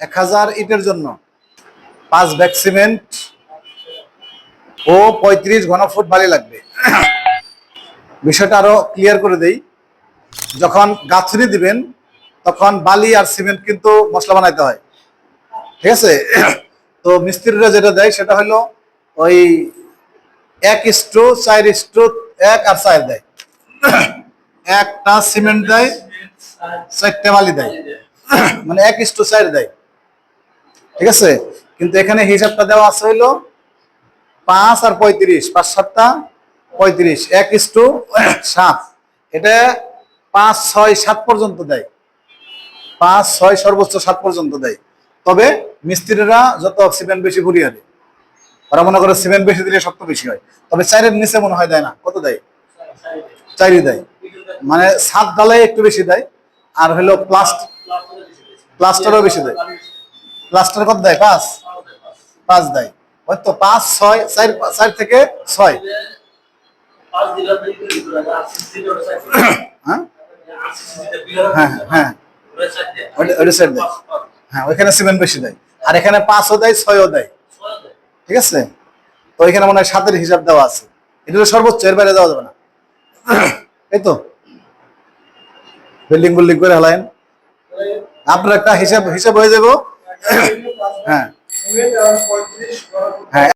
এক হাজার ইটের জন্য পাঁচ ব্যাগ সিমেন্ট ও পঁয়ত্রিশ ঘনফুট বালি লাগবে। বিষয়টা আরও ক্লিয়ার করে দেই। যখন গাছড়ি দিবেন, তখন বালি আর সিমেন্ট কিন্তু মশলা বানাইতে হয়। ঠিক আছে? তো মিস্ত্রিরা যেটা দেয়, সেটা হলো ওই এক ইস্টু চার ইস্টু এক আর চার দেয়। একটা সিমেন্ট দেয়, চারটে বালি দেয়। মানে এক ইস্টু চার দেয়। ঠিক আছে? কিন্তু এখানে হিসাবটা দেওয়া আছে হইল পাঁচ আর পঁয়ত্রিশ, পাঁচ সাতটা পঁয়ত্রিশ, এক ইস্টু সাত। এটা পাঁচ ছয় সাত পর্যন্ত দেয়। পাঁচ ছয় সর্বোচ্চ সাত পর্যন্ত দেয়। তবে মিস্ত্রিরা যত সিমেন্ট বেশি ঘুরিয়ে দেয়, ওরা মনে করে সিমেন্ট বেশি দিলে শক্ত বেশি হয়। তবে চারের নিচে মনে হয় দেয় না। কত দেয়? চারই দেয়। মানে সাত ডালাই একটু বেশি দেয়। আর হলো প্লাস্টিক প্লাস্টারও বেশি দেয়। প্লাস্টার কত দেয়? পাঁচ? পাঁচ দেয়। ওই তো পাঁচ, ছয়, চার চার থেকে ছয়। হ্যাঁ? হ্যাঁ হ্যাঁ দেয়। হ্যাঁ ওইখানে সিমেন্ট বেশি দেয়। আর এখানে পাঁচও দেয়, ছয়ও দেয়। ঠিক আছে? তো এখানে মনে হয় সাতের হিসাব দেওয়া আছে। এটা হলো সর্বোচ্চ, এর বাইরে দেওয়া যাবে না। এই তো। বিল্ডিং বিল্ডিং করে হেলাইন। আপনার একটা হিসাব হিসাব হয়ে যাব হ্যাঁ হ্যাঁ